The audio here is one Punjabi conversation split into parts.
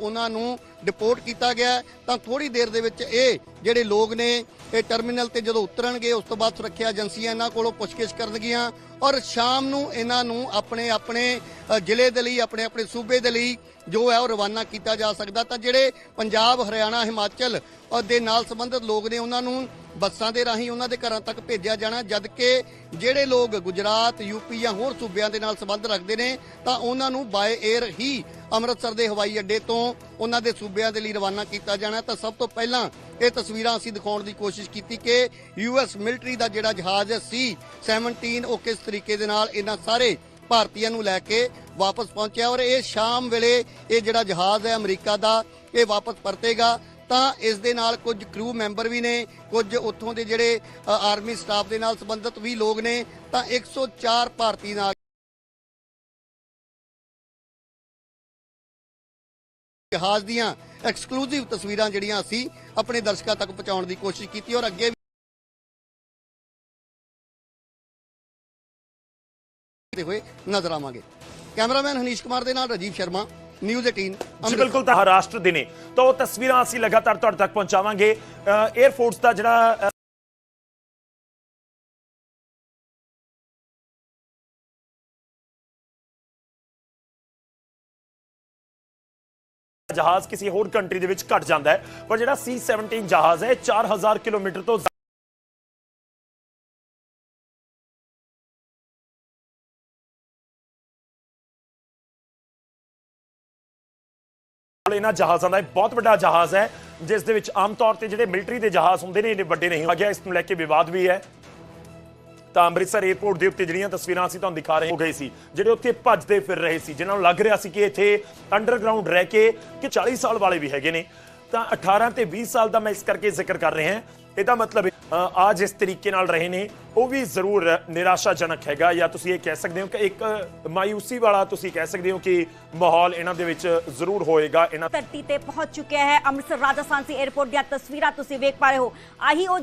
ਉਹਨਾਂ ਨੂੰ ਡਿਪੋਰਟ ਕੀਤਾ ਗਿਆ ਤਾਂ ਥੋੜੀ ਦੇਰ ਦੇ ਵਿੱਚ ਇਹ ਜਿਹੜੇ ਲੋਕ ਨੇ ਇਹ ਟਰਮੀਨਲ ਤੇ ਜਦੋਂ ਉਤਰਨਗੇ ਉਸ ਤੋਂ ਬਾਅਦ ਸੁਰੱਖਿਆ ਏਜੰਸੀਆਂ ਇਹਨਾਂ ਕੋਲੋਂ ਪੁੱਛਗਿੱਛ ਕਰਨਗੀਆਂ ਔਰ ਸ਼ਾਮ ਨੂੰ ਇਹਨਾਂ ਨੂੰ ਆਪਣੇ ਆਪਣੇ ਜ਼ਿਲ੍ਹੇ ਦੇ ਲਈ ਆਪਣੇ ਆਪਣੇ ਸੂਬੇ ਦੇ ਲਈ ਜੋ ਹੈ ਉਹ ਰਵਾਨਾ ਕੀਤਾ ਜਾ ਸਕਦਾ। ਤਾਂ ਜਿਹੜੇ ਪੰਜਾਬ ਹਰਿਆਣਾ ਹਿਮਾਚਲ ਅ, ਦੇ ਨਾਲ ਸੰਬੰਧਿਤ ਲੋਕ ਨੇ ਉਹਨਾਂ ਨੂੰ ਬੱਸਾਂ ਦੇ ਰਾਹੀਂ ਉਹਨਾਂ ਦੇ ਘਰਾਂ ਤੱਕ ਭੇਜਿਆ ਜਾਣਾ ਜਦ ਕਿ ਜਿਹੜੇ ਲੋਕ ਗੁਜਰਾਤ ਯੂਪੀ ਜਾਂ ਹੋਰ ਸੂਬਿਆਂ ਦੇ ਨਾਲ ਸੰਬੰਧ ਰੱਖਦੇ ਨੇ, ਤਾਂ ਉਹਨਾਂ ਨੂੰ ਬਾਏ 에ਅਰ ਹੀ ਅੰਮ੍ਰਿਤਸਰ ਦੇ ਹਵਾਈ ਅੱਡੇ ਤੋਂ ਉਹਨਾਂ ਦੇ ਸੂਬਿਆਂ ਦੇ ਲਈ ਰਵਾਨਾ ਕੀਤਾ ਜਾਣਾ। ਤਾਂ ਸਭ ਤੋਂ ਪਹਿਲਾਂ ਇਹ ਤਸਵੀਰਾਂ ਅਸੀਂ ਦਿਖਾਉਣ ਦੀ ਕੋਸ਼ਿਸ਼ ਕੀਤੀ ਕਿ ਯੂਐਸ ਮਿਲਟਰੀ ਦਾ ਜਿਹੜਾ ਜਹਾਜ਼ ਹੈ ਸੀ 17 ਉਹ ਕਿਸ ਤਰੀਕੇ ਦੇ ਨਾਲ ਇਹਨਾਂ ਸਾਰੇ ਭਾਰਤੀਆਂ ਨੂੰ ਲੈ ਕੇ ਵਾਪਸ ਪਹੁੰਚਿਆ ਔਰ ਇਹ ਸ਼ਾਮ ਵੇਲੇ ਇਹ ਜਿਹੜਾ ਜਹਾਜ਼ ਹੈ ਅਮਰੀਕਾ ਦਾ, ਇਹ ਵਾਪਸ ਪਰਤੇਗਾ। ਤਾਂ ਇਸ ਦੇ ਨਾਲ ਕੁਝ ਕਰੂ ਮੈਂਬਰ ਵੀ ਨੇ, ਕੁਝ ਉੱਥੋਂ ਦੇ ਜਿਹੜੇ ਆਰਮੀ ਸਟਾਫ ਦੇ ਨਾਲ ਸੰਬੰਧਿਤ ਵੀ ਲੋਕ ਨੇ, ਤਾਂ 104 ਭਾਰਤੀ ਨਾਗਰਿਕ ਜਹਾਜ਼ ਦੀਆਂ ਐਕਸਕਲੂਸਿਵ ਤਸਵੀਰਾਂ ਜਿਹੜੀਆਂ ਅਸੀਂ ਆਪਣੇ ਦਰਸ਼ਕਾਂ ਤੱਕ ਪਹੁੰਚਾਉਣ ਦੀ ਕੋਸ਼ਿਸ਼ ਕੀਤੀ ਔਰ ਅੱਗੇ ਵੀ ਹੋਏ ਨਜ਼ਰ ਆਵਾਂਗੇ। ਕੈਮਰਾਮੈਨ ਹਨੀਸ਼ ਕੁਮਾਰ ਦੇ ਨਾਲ ਰਾਜੀਵ ਸ਼ਰਮਾ। ਨਿਊਜ਼ 18 ਜੀ ਅੰਮ੍ਰਿਤਸਰ। ਬਿਲਕੁਲ ਤਾਂ ਮਹਾਰਾਸ਼ਟਰ ਦੇ ਨੇ। ਤਾਂ ਉਹ ਤਸਵੀਰਾਂ ਅਸੀਂ ਲਗਾਤਾਰ ਤੁਹਾਡੇ ਤੱਕ ਪਹੁੰਚਾਵਾਂਗੇ। 에ਅਰ ਫੋਰਸ ਦਾ ਜਿਹੜਾ ਜਹਾਜ਼ ਕਿਸੇ ਹੋਰ ਕੰਟਰੀ ਦੇ ਵਿੱਚ ਘਟ ਜਾਂਦਾ ਹੈ। ਪਰ ਜਿਹੜਾ C17 ਜਹਾਜ਼ ਹੈ ਇਹ 4000 ਕਿਲੋਮੀਟਰ ਤੋਂ ਕੋਲ ਇਹਨਾਂ ਜਹਾਜ਼ਾਂ ਦਾ ਬਹੁਤ ਵੱਡਾ ਜਹਾਜ਼ ਹੈ, ਜਿਸ ਦੇ ਵਿੱਚ ਆਮ ਤੌਰ ਤੇ ਜਿਹੜੇ ਮਿਲਟਰੀ ਦੇ ਜਹਾਜ਼ ਹੁੰਦੇ ਨੇ ਇਹਨੇ ਵੱਡੇ ਨਹੀਂ ਆ ਗਿਆ ਇਸ ਨੂੰ ਲੈ ਕੇ ਵਿਵਾਦ ਵੀ ਹੈ। ਤਾਂ ਅੰਮ੍ਰਿਤਸਰ 에ਅਰਪੋਰਟ ਦੇ ਉੱਤੇ ਜਿਹੜੀਆਂ ਤਸਵੀਰਾਂ ਅਸੀਂ ਤੁਹਾਨੂੰ ਦਿਖਾ ਰਹੇ ਹੋ ਗਏ ਸੀ। ਜਿਹੜੇ ਉੱਥੇ ਭੱਜਦੇ ਫਿਰ ਰਹੇ ਸੀ। ਜਿਨ੍ਹਾਂ ਨੂੰ ਲੱਗ ਰਿਹਾ ਸੀ ਕਿ ਇੱਥੇ ਅੰਡਰਗਰਾਉਂਡ ਰਹਿ ਕੇ, ਕਿ 40 ਸਾਲ ਵਾਲੇ ਵੀ ਹੈਗੇ ਨੇ। ਤਾਂ 18 ਤੇ 20 ਸਾਲ ਦਾ ਮੈਂ ਇਸ ਕਰਕੇ ਜ਼ਿਕਰ ਕਰ ਰਿਹਾ ਹਾਂ। ਇਹਦਾ ਮਤਲਬ ਅ, ਆ ਤਰੀਕੇ ਨਾਲ ਰਹੇ ਨੇ। ਉਹ ਵੀ ਜ਼ਰੂਰ ਨਿਰਾਸ਼ਾਜਨਕ ਹੈਗਾ ਜਾਂ ਤੁਸੀਂ ਇਹ ਕਹਿ ਸਕਦੇ ਹੋ ਕਿ ਇੱਕ ਮਾਇੂਸੀ ਵਾਲਾ ਤੁਸੀਂ ਕਹਿ ਸਕਦੇ ਹੋ ਕਿ ਮਾਹੌਲ ਇਹਨਾਂ ਦੇ ਵਿੱਚ ਜ਼ਰੂਰ ਹੋਏਗਾ। ਇਹਨਾਂ ਧਰਤੀ ਤੇ ਪਹੁੰਚ ਚੁੱਕਿਆ ਹੈ। ਅੰਮ੍ਰਿਤਸਰ ਰਾਜਸਥਾਨ ਸੀ 에ਅਰਪੋਰਟ ਦੀਆਂ ਤਸਵੀਰਾਂ ਤੁਸੀਂ ਵੇਖ ਪਾ ਰਹੇ ਹੋ। ਆਹੀ ਉਹ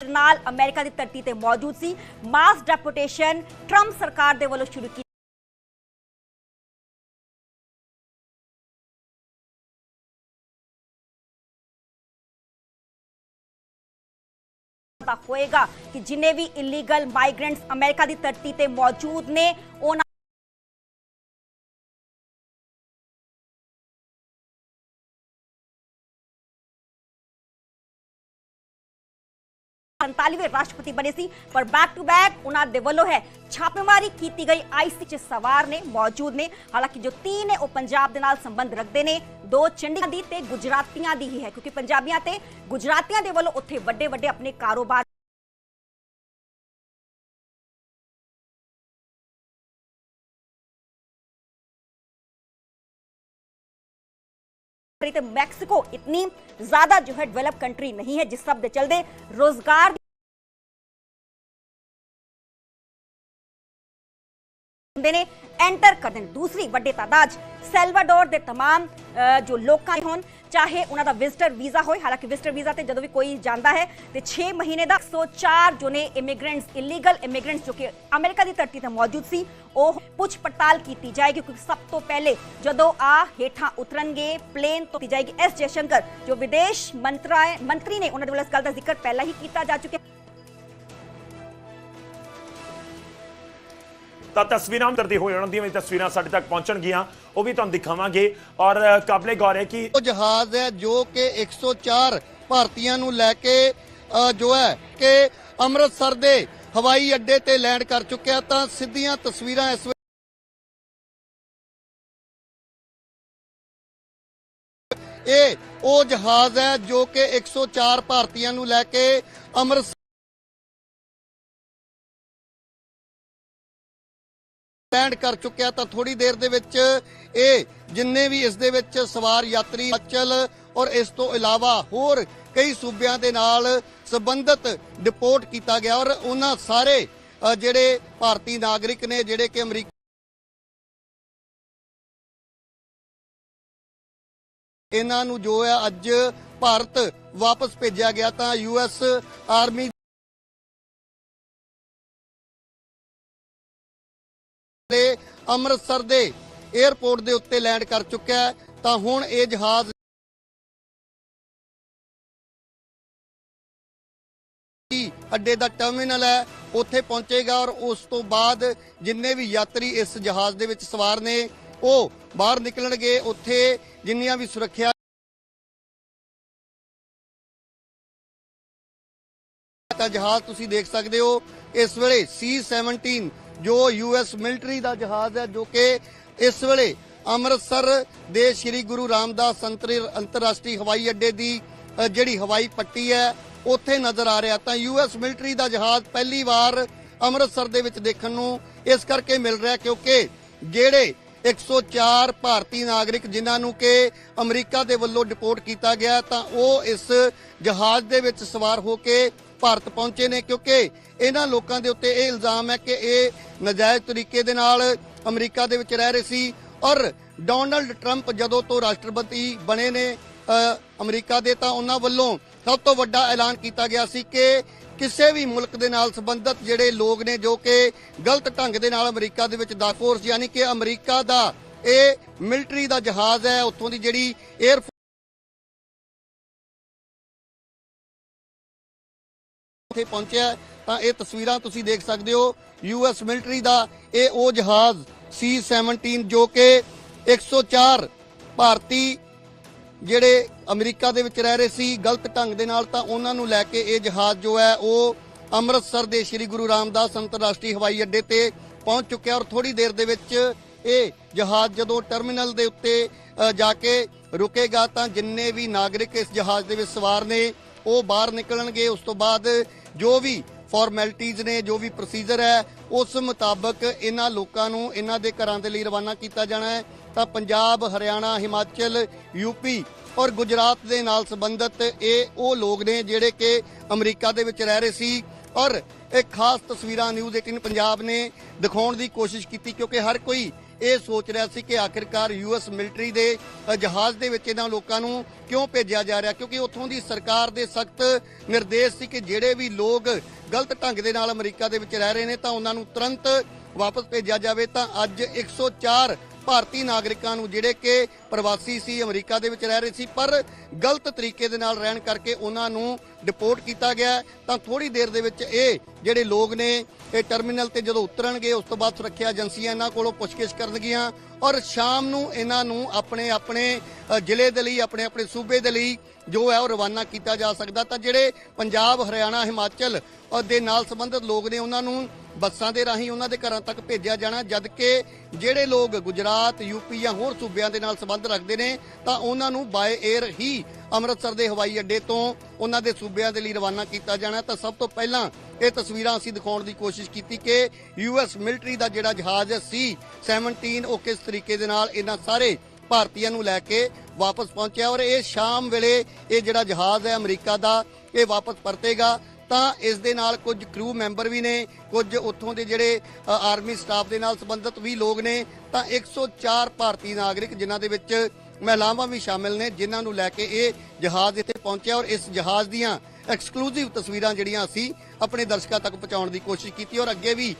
ਨਾਲ ਅਮਰੀਕਾ ਦੀ ਧਰਤੀ ਤੇ ਮੌਜੂਦ ਸੀ। ਮਾਸ ਡੈਪੂਟੇਸ਼ਨ ਟਰੰਪ ਸਰਕਾਰ ਦੇ ਵੱਲੋਂ ਸ਼ੁਰੂ ਕੀਤੀ ਹੋਏਗਾ ਕਿ ਜਿਨੇ ਵੀ ਇਲੀਗਲ ਮਾਈਗ੍ਰੈਂਟਸ ਅਮਰੀਕਾ ਦੀ ਧਰਤੀ ਤੇ ਮੌਜੂਦ ਨੇ ਉਹਨਾਂ ਸੰਤਾਲੀਵੇਂ ਰਾਸ਼ਟਰਪਤੀ ਬਣੇ ਸੀ ਪਰ ਬੈਕ ਟੂ ਬੈਕ ਉਹਨਾਂ ਦੇ ਵੱਲੋਂ ਹੈ ਛਾਪੇਮਾਰੀ ਕੀਤੀ ਗਈ ਆਈਸੀ ਚ ਸਵਾਰ ਨੇ ਮੌਜੂਦ ਨੇ ਹਾਲਾਂਕਿ ਜੋ ਤੀਨ ਨੇ ਉਹ ਪੰਜਾਬ ਦੇ ਨਾਲ ਸੰਬੰਧ ਰੱਖਦੇ ਨੇ ਦੋ ਚੰਡੀਗੜ੍ਹ ਦੀ ਤੇ ਗੁਜਰਾਤੀਆਂ ਦੀ ਹੀ ਹੈ ਕਿਉਂਕਿ ਪੰਜਾਬੀਆਂ ਤੇ ਗੁਜਰਾਤੀਆਂ ਦੇ ਵੱਲੋਂ ਉੱਥੇ ਵੱਡੇ ਵੱਡੇ ਆਪਣੇ ਕਾਰੋਬਾਰ करें मैक्सिको इतनी ज़्यादा जो है डेवलप कंट्री नहीं है, जिस शब्द चल दे, रोज़गार देने ਐਂਟਰ ਕਰਦੇ ਨੇ ਦੂਸਰੀ ਵੱਡੇ ਤਾਦਾਦ 'ਚ ਸੈਲਵਾਡੋਰ ਦੇ तमाम ਅ, ਜੋ ਲੋਕਾਂ ਹੋਣ ਚਾਹੇ ਉਹਨਾਂ ਦਾ ਵਿਜ਼ਟਰ ਵੀਜ਼ਾ ਹੋਏ ਹਾਲਾਂਕਿ ਵਿਜ਼ਟਰ ਵੀਜ਼ਾ ਤੇ ਜਦੋਂ ਵੀ ਕੋਈ ਜਾਂਦਾ ਹੈ ਤੇ 6 ਮਹੀਨੇ ਦਾ 104 ਜੋ ਨੇ ਇਮੀਗ੍ਰੈਂਟਸ ਇਲੀਗਲ ਇਮੀਗ੍ਰੈਂਟਸ ਜੋ ਕਿ ਅਮਰੀਕਾ ਦੀ ਧਰਤੀ ਤੇ ਮੌਜੂਦ ਸੀ ਉਹ ਪੁੱਛ ਪੜਤਾਲ ਕੀਤੀ ਜਾਏਗੀ ਕਿਉਂਕਿ ਸਭ ਤੋਂ ਪਹਿਲੇ ਜਦੋਂ ਆ ਹੇਠਾਂ ਉਤਰਨਗੇ ਪਲੇਨ ਤੋਂ ਕੀਤੀ ਜਾਏਗੀ ਐਸ ਜੈਸ਼ੰਕਰ ਜੋ ਵਿਦੇਸ਼ ਮੰਤਰਾਏ ਮੰਤਰੀ ਨੇ ਉਹਨਾਂ ਦੇ ਵੱਲੋਂ ਇਸ ਗੱਲ ਦਾ ਜ਼ਿਕਰ ਪਹਿਲਾਂ ਹੀ ਕੀਤਾ ਜਾ ਚੁੱਕਿਆ ਤਾਂ ਤਸਵੀਰਾਂ ਕਰਦੇ ਹੋਏ ਉਹਨਾਂ ਦੀਆਂ ਤਸਵੀਰਾਂ ਸਾਡੇ ਤੱਕ ਪਹੁੰਚਣਗੀਆਂ, ਉਹ ਵੀ ਤੁਹਾਨੂੰ ਦਿਖਾਵਾਂਗੇ। ਔਰ ਕਾਬਲੇ ਗੌਰ ਹੈ ਕਿ ਉਹ ਜਹਾਜ਼ ਹੈ ਜੋ ਕਿ 104 ਭਾਰਤੀਆਂ ਨੂੰ ਲੈ ਕੇ ਜੋ ਹੈ ਕਿ ਅੰਮ੍ਰਿਤਸਰ ਦੇ ਹਵਾਈ ਅੱਡੇ ਤੇ ਲੈਂਡ ਕਰ ਚੁੱਕਿਆ ਤਾਂ ਸਿੱਧੀਆਂ ਤਸਵੀਰਾਂ ਇਸ ਵੇਲੇ ਇਹ ਉਹ ਜਹਾਜ਼ ਹੈ ਜੋ ਕਿ 104 ਭਾਰਤੀਆਂ ਨੂੰ ਲੈ ਕੇ ਅੰਮ੍ਰਿਤਸਰ ਲੈਂਡ ਕਰ ਚੁੱਕਿਆ ਤਾਂ ਥੋੜੀ ਦੇਰ ਦੇ ਵਿੱਚ ਇਹ ਜਿੰਨੇ ਵੀ ਇਸ ਦੇ ਵਿੱਚ ਸਵਾਰ ਯਾਤਰੀ ਅਚਲ ਔਰ ਇਸ ਤੋਂ ਇਲਾਵਾ ਹੋਰ ਕਈ ਸੂਬਿਆਂ ਦੇ ਨਾਲ ਸੰਬੰਧਿਤ ਡਿਪੋਰਟ ਕੀਤਾ ਗਿਆ ਔਰ ਉਹਨਾਂ ਸਾਰੇ ਜਿਹੜੇ ਭਾਰਤੀ ਨਾਗਰਿਕ ਨੇ, ਜਿਹੜੇ ਕਿ ਅਮਰੀਕਾ ਇਹਨਾਂ ਨੂੰ ਜੋ ਹੈ ਅੱਜ ਭਾਰਤ ਵਾਪਸ ਭੇਜਿਆ ਗਿਆ ਤਾਂ ਯੂਐਸ ਆਰਮੀ ਦੇ ਅੰਮ੍ਰਿਤਸਰ ਦੇ 에ਅਰਪੋਰਟ ਦੇ ਉੱਤੇ ਲੈਂਡ ਕਰ ਚੁੱਕਿਆ ਤਾਂ ਹੁਣ ਇਹ ਜਹਾਜ਼ ਅੱਡੇ ਦਾ ਟਰਮੀਨਲ ਹੈ, ਉੱਥੇ ਪਹੁੰਚੇਗਾ ਔਰ ਉਸ ਤੋਂ ਬਾਅਦ ਜਿੰਨੇ ਵੀ ਯਾਤਰੀ ਇਸ ਜਹਾਜ਼ ਦੇ ਵਿੱਚ ਸਵਾਰ ਨੇ, ਉਹ ਬਾਹਰ ਨਿਕਲਣਗੇ। ਉੱਥੇ ਜਿੰਨੀਆਂ ਵੀ ਸੁਰੱਖਿਆ ਤਾਂ ਜਹਾਜ਼ ਤੁਸੀਂ ਦੇਖ ਸਕਦੇ ਹੋ। ਇਸ ਵੇਲੇ C17 ਜੋ ਯੂਐਸ ਮਿਲਟਰੀ ਦਾ ਜਹਾਜ਼ ਹੈ, ਜੋ ਕਿ ਇਸ ਵੇਲੇ ਅੰਮ੍ਰਿਤਸਰ ਦੇ ਸ੍ਰੀ ਗੁਰੂ ਰਾਮਦਾਸ ਅੰਤਰੀ ਅੰਤਰਰਾਸ਼ਟਰੀ ਹਵਾਈ ਅੱਡੇ ਦੀ ਜਿਹੜੀ ਹਵਾਈ ਪੱਟੀ ਹੈ, ਉੱਥੇ ਨਜ਼ਰ ਆ ਰਿਹਾ। ਤਾਂ ਯੂਐਸ ਮਿਲਟਰੀ ਦਾ ਜਹਾਜ਼ ਪਹਿਲੀ ਵਾਰ ਅੰਮ੍ਰਿਤਸਰ ਦੇ ਵਿੱਚ ਦੇਖਣ ਨੂੰ ਇਸ ਕਰਕੇ ਮਿਲ ਰਿਹਾ ਕਿਉਂਕਿ ਜਿਹੜੇ 104 ਭਾਰਤੀ ਨਾਗਰਿਕ ਜਿਨ੍ਹਾਂ ਨੂੰ ਕਿ ਅਮਰੀਕਾ ਦੇ ਵੱਲੋਂ ਡਿਪੋਰਟ ਕੀਤਾ ਗਿਆ, ਤਾਂ ਉਹ ਇਸ ਜਹਾਜ਼ ਦੇ ਵਿੱਚ ਸਵਾਰ ਹੋ ਕੇ ਭਾਰਤ ਪਹੁੰਚੇ ਨੇ ਕਿਉਂਕਿ ਇਹਨਾਂ ਲੋਕਾਂ ਦੇ ਉੱਤੇ ਇਹ ਇਲਜ਼ਾਮ ਹੈ ਕਿ ਇਹ ਨਜਾਇਜ਼ ਤਰੀਕੇ ਦੇ ਨਾਲ ਅਮਰੀਕਾ ਦੇ ਵਿੱਚ ਰਹਿ ਰਹੇ ਸੀ ਔਰ ਡੋਨਲਡ ਟਰੰਪ ਜਦੋਂ ਤੋਂ ਰਾਸ਼ਟਰਪਤੀ ਬਣੇ ਨੇ ਅਮਰੀਕਾ ਦੇ ਤਾਂ ਉਹਨਾਂ ਵੱਲੋਂ ਸਭ ਤੋਂ ਵੱਡਾ ਐਲਾਨ ਕੀਤਾ ਗਿਆ ਸੀ ਕਿ ਕਿਸੇ ਵੀ ਮੁਲਕ ਦੇ ਨਾਲ ਸੰਬੰਧਿਤ ਜਿਹੜੇ ਲੋਕ ਨੇ ਜੋ ਕਿ ਗਲਤ ਢੰਗ ਦੇ ਨਾਲ ਅਮਰੀਕਾ ਦੇ ਵਿੱਚ ਦਾਖਲ ਯਾਨੀ ਕਿ ਅਮਰੀਕਾ ਦਾ ਇਹ ਮਿਲਟਰੀ ਦਾ ਜਹਾਜ਼ ਹੈ, ਉੱਥੋਂ ਦੀ ਜਿਹੜੀ 에ਅਰ ਇੱਥੇ ਪਹੁੰਚਿਆ ਤਾਂ ਇਹ ਤਸਵੀਰਾਂ ਤੁਸੀਂ ਦੇਖ ਸਕਦੇ ਹੋ। ਯੂਐਸ ਮਿਲਟਰੀ ਦਾ ਇਹ ਉਹ ਜਹਾਜ਼ C17 ਜੋ ਕਿ 104 ਭਾਰਤੀ ਜਿਹੜੇ ਅਮਰੀਕਾ ਦੇ ਵਿੱਚ ਰਹਿ ਰਹੇ ਸੀ, ਗਲਤ ਢੰਗ ਦੇ ਨਾਲ ਤਾਂ ਉਹਨਾਂ ਨੂੰ ਲੈ ਕੇ ਇਹ ਜਹਾਜ਼ ਜੋ ਹੈ, ਉਹ ਅੰਮ੍ਰਿਤਸਰ ਦੇ ਸ੍ਰੀ ਗੁਰੂ ਰਾਮਦਾਸ ਅੰਤਰਰਾਸ਼ਟਰੀ ਹਵਾਈ ਅੱਡੇ ਤੇ ਪਹੁੰਚ ਚੁੱਕਿਆ ਔਰ ਥੋੜੀ ਦੇਰ ਦੇ ਵਿੱਚ ਇਹ ਜਹਾਜ਼ ਜਦੋਂ ਟਰਮੀਨਲ ਦੇ ਉੱਤੇ ਜਾ ਕੇ ਰੁਕੇਗਾ ਤਾਂ ਜਿੰਨੇ ਵੀ ਨਾਗਰਿਕ ਇਸ ਜਹਾਜ਼ ਦੇ ਵਿੱਚ ਸਵਾਰ ਨੇ ਉਹ ਬਾਹਰ ਨਿਕਲਣਗੇ, ਉਸ ਤੋਂ ਬਾਅਦ ਜੋ ਵੀ ਫਾਰਮੈਲਿਟੀਜ਼ ਨੇ, ਜੋ ਵੀ ਪ੍ਰੋਸੀਜਰ ਹੈ, ਉਸ ਮੁਤਾਬਕ ਇਹਨਾਂ ਲੋਕਾਂ ਨੂੰ ਇਹਨਾਂ ਦੇ ਘਰਾਂ ਦੇ ਲਈ ਰਵਾਨਾ ਕੀਤਾ ਜਾਣਾ ਹੈ। ਤਾਂ ਪੰਜਾਬ, ਹਰਿਆਣਾ, ਹਿਮਾਚਲ ਯੂਪੀ ਔਰ ਗੁਜਰਾਤ ਦੇ ਨਾਲ ਸੰਬੰਧਿਤ ਇਹ ਉਹ ਲੋਕ ਨੇ ਜਿਹੜੇ ਕਿ ਅਮਰੀਕਾ ਦੇ ਵਿੱਚ ਰਹਿ ਰਹੇ ਸੀ ਔਰ ਇਹ ਖਾਸ ਤਸਵੀਰਾਂ ਨਿਊਜ਼ 18 ਪੰਜਾਬ ਨੇ ਦਿਖਾਉਣ ਦੀ ਕੋਸ਼ਿਸ਼ ਕੀਤੀ ਕਿਉਂਕਿ ਹਰ ਕੋਈ ਇਹ ਸੋਚ ਰਿਹਾ ਸੀ ਕਿ ਆਖਿਰਕਾਰ ਯੂਐਸ ਮਿਲਟਰੀ ਦੇ ਜਹਾਜ਼ ਦੇ ਵਿੱਚ ਇਹਨਾਂ ਲੋਕਾਂ ਨੂੰ ਕਿਉਂ ਭੇਜਿਆ ਜਾ ਰਿਹਾ? ਕਿਉਂਕਿ ਉੱਥੋਂ ਦੀ ਸਰਕਾਰ ਦੇ ਸਖਤ ਨਿਰਦੇਸ਼ ਸੀ ਕਿ ਜਿਹੜੇ ਵੀ ਲੋਕ ਗਲਤ ਢੰਗ ਦੇ ਨਾਲ ਅਮਰੀਕਾ ਦੇ ਵਿੱਚ ਰਹਿ ਰਹੇ ਨੇ, ਤਾਂ ਉਹਨਾਂ ਨੂੰ ਤੁਰੰਤ ਵਾਪਸ ਭੇਜਿਆ ਜਾਵੇ। ਤਾਂ ਅੱਜ 104 ਭਾਰਤੀ ਨਾਗਰਿਕਾਂ ਨੂੰ ਜਿਹੜੇ ਕਿ ਪ੍ਰਵਾਸੀ ਸੀ, ਅਮਰੀਕਾ ਦੇ ਵਿੱਚ ਰਹਿ ਰਹੇ ਸੀ, ਪਰ ਗਲਤ ਤਰੀਕੇ ਦੇ ਨਾਲ ਰਹਿਣ ਕਰਕੇ ਉਹਨਾਂ ਨੂੰ ਡਿਪੋਰਟ ਕੀਤਾ ਗਿਆ ਤਾਂ ਥੋੜੀ ਦੇਰ ਦੇ ਵਿੱਚ ਇਹ ਜਿਹੜੇ ਲੋਕ ਨੇ, ਇਹ ਟਰਮੀਨਲ ਤੇ ਜਦੋਂ ਉਤਰਨਗੇ, ਉਸ ਤੋਂ ਬਾਅਦ ਸੁਰੱਖਿਆ ਏਜੰਸੀਆਂ ਇਹਨਾਂ ਕੋਲੋਂ ਪੁੱਛਗਿੱਛ ਕਰਨਗੀਆਂ ਔਰ ਸ਼ਾਮ ਨੂੰ ਇਹਨਾਂ ਨੂੰ ਆਪਣੇ ਆਪਣੇ ਜ਼ਿਲ੍ਹੇ ਦੇ ਲਈ, ਆਪਣੇ ਆਪਣੇ ਸੂਬੇ ਦੇ ਲਈ ਜੋ ਹੈ ਉਹ ਰਵਾਨਾ ਕੀਤਾ ਜਾ ਸਕਦਾ। ਤਾਂ ਜਿਹੜੇ ਪੰਜਾਬ, ਹਰਿਆਣਾ, ਹਿਮਾਚਲ ਦੇ ਨਾਲ ਸੰਬੰਧਿਤ ਲੋਕ ਨੇ, ਉਹਨਾਂ ਨੂੰ ਬੱਸਾਂ ਦੇ ਰਾਹੀਂ ਉਹਨਾਂ ਦੇ ਘਰਾਂ ਤੱਕ ਭੇਜਿਆ ਜਾਣਾ ਜਦ ਕਿ ਜਿਹੜੇ ਲੋਕ ਗੁਜਰਾਤ ਯੂਪੀ ਜਾਂ ਹੋਰ ਸੂਬਿਆਂ ਦੇ ਨਾਲ ਸੰਬੰਧ ਰੱਖਦੇ ਨੇ, ਤਾਂ ਉਹਨਾਂ ਨੂੰ ਬਾਏ 에ਅਰ ਹੀ ਅੰਮ੍ਰਿਤਸਰ ਦੇ ਹਵਾਈ ਅੱਡੇ ਤੋਂ ਉਹਨਾਂ ਦੇ ਸੂਬਿਆਂ ਦੇ ਲਈ ਰਵਾਨਾ ਕੀਤਾ ਜਾਣਾ। ਤਾਂ ਸਭ ਤੋਂ ਪਹਿਲਾਂ ਇਹ ਤਸਵੀਰਾਂ ਅਸੀਂ ਦਿਖਾਉਣ ਦੀ ਕੋਸ਼ਿਸ਼ ਕੀਤੀ ਕਿ ਯੂਐਸ ਮਿਲਟਰੀ ਦਾ ਜਿਹੜਾ ਜਹਾਜ਼ ਸੀ 17 ਉਹ ਕਿਸ ਤਰੀਕੇ ਦੇ ਨਾਲ ਇਹਨਾਂ ਸਾਰੇ ਭਾਰਤੀਆਂ ਨੂੰ ਲੈ ਕੇ ਵਾਪਸ ਪਹੁੰਚਿਆ ਔਰ ਇਹ ਸ਼ਾਮ ਵੇਲੇ ਇਹ ਜਿਹੜਾ ਜਹਾਜ਼ ਹੈ ਅਮਰੀਕਾ ਦਾ, ਇਹ ਵਾਪਸ ਪਰਤੇਗਾ। ਤਾਂ ਇਸ ਦੇ ਨਾਲ ਕੁਝ ਕਰੂ ਮੈਂਬਰ ਵੀ ਨੇ, ਕੁਝ ਉੱਥੋਂ ਦੇ ਜਿਹੜੇ ਆਰਮੀ ਸਟਾਫ ਦੇ ਨਾਲ ਸੰਬੰਧਿਤ ਵੀ ਲੋਕ ਨੇ। ਤਾਂ 104 ਭਾਰਤੀ ਨਾਗਰਿਕ ਜਿਨ੍ਹਾਂ ਦੇ ਵਿੱਚ ਮਹਿਲਾਵਾਂ ਵੀ ਸ਼ਾਮਿਲ ਨੇ, ਜਿਨ੍ਹਾਂ ਨੂੰ ਲੈ ਕੇ ਇਹ ਜਹਾਜ਼ ਇੱਥੇ ਪਹੁੰਚਿਆ ਔਰ ਇਸ ਜਹਾਜ਼ ਦੀਆਂ ਐਕਸਕਲੂਸਿਵ ਤਸਵੀਰਾਂ ਜਿਹੜੀਆਂ ਅਸੀਂ ਆਪਣੇ ਦਰਸ਼ਕਾਂ ਤੱਕ ਪਹੁੰਚਾਉਣ ਦੀ ਕੋਸ਼ਿਸ਼ ਕੀਤੀ ਔਰ ਅੱਗੇ ਵੀ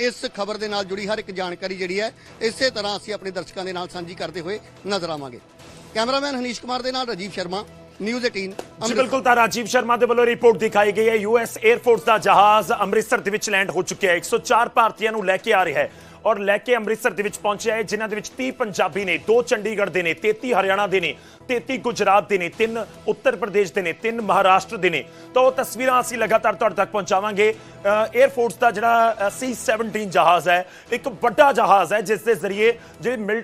ਇਸ ਖਬਰ ਦੇ ਨਾਲ ਜੁੜੀ ਹਰ ਇੱਕ ਜਾਣਕਾਰੀ ਜਿਹੜੀ ਹੈ, ਇਸੇ ਤਰ੍ਹਾਂ ਅਸੀਂ ਆਪਣੇ ਦਰਸ਼ਕਾਂ ਦੇ ਨਾਲ ਸਾਂਝੀ ਕਰਦੇ ਹੋਏ ਨਜ਼ਰ ਆਵਾਂਗੇ। ਕੈਮਰਾਮੈਨ ਹਨੀਸ਼ ਕੁਮਾਰ ਦੇ ਨਾਲ ਰਾਜੀਵ ਸ਼ਰਮਾ। ਨਿਊਜ਼ 18 ਜੀ ਅੰਮ੍ਰਿਤਸਰ। ਬਿਲਕੁਲ ਤਾਂ ਰਾਜੀਵ ਸ਼ਰਮਾ ਦੇ ਵੱਲੋਂ ਰਿਪੋਰਟ ਦਿਖਾਈ ਗਈ ਹੈ। ਯੂਐਸ 에ਅਰਫੋਰਸ ਦਾ ਜਹਾਜ਼ ਅੰਮ੍ਰਿਤਸਰ ਦੇ ਵਿੱਚ ਲੈਂਡ ਹੋ ਚੁੱਕਿਆ ਹੈ। 104 ਭਾਰਤੀਆਂ ਨੂੰ ਲੈ ਕੇ ਆ ਰਿਹਾ ਹੈ ਔਰ ਲੈ ਕੇ ਅੰਮ੍ਰਿਤਸਰ ਦੇ ਵਿੱਚ ਪਹੁੰਚਿਆ ਹੈ ਜਿਨ੍ਹਾਂ ਦੇ ਵਿੱਚ 30 ਪੰਜਾਬੀ ਨੇ 2 ਚੰਡੀਗੜ੍ਹ ਦੇ ਨੇ 33 ਹਰਿਆਣਾ ਦੇ ਨੇ 33 ਗੁਜਰਾਤ ਦੇ ਨੇ 3 ਉੱਤਰ ਪ੍ਰਦੇਸ਼ ਦੇ ਨੇ 3 ਮਹਾਰਾਸ਼ਟਰ ਦੇ ਨੇ। ਤਾਂ ਉਹ ਤਸਵੀਰਾਂ ਅਸੀਂ ਲਗਾਤਾਰ ਤੁਹਾਡੇ ਤੱਕ ਪਹੁੰਚਾਵਾਂਗੇ। 에ਅਰਫੋਰਸ ਦਾ ਜਿਹੜਾ ਸੀ 17 ਜਹਾਜ਼ ਹੈ ਇੱਕ ਵੱਡਾ ਜਹਾਜ਼ ਹੈ ਜਿਸ ਦੇ ਜ਼ਰੀਏ ਜਿਹੜੇ ਮਿਲ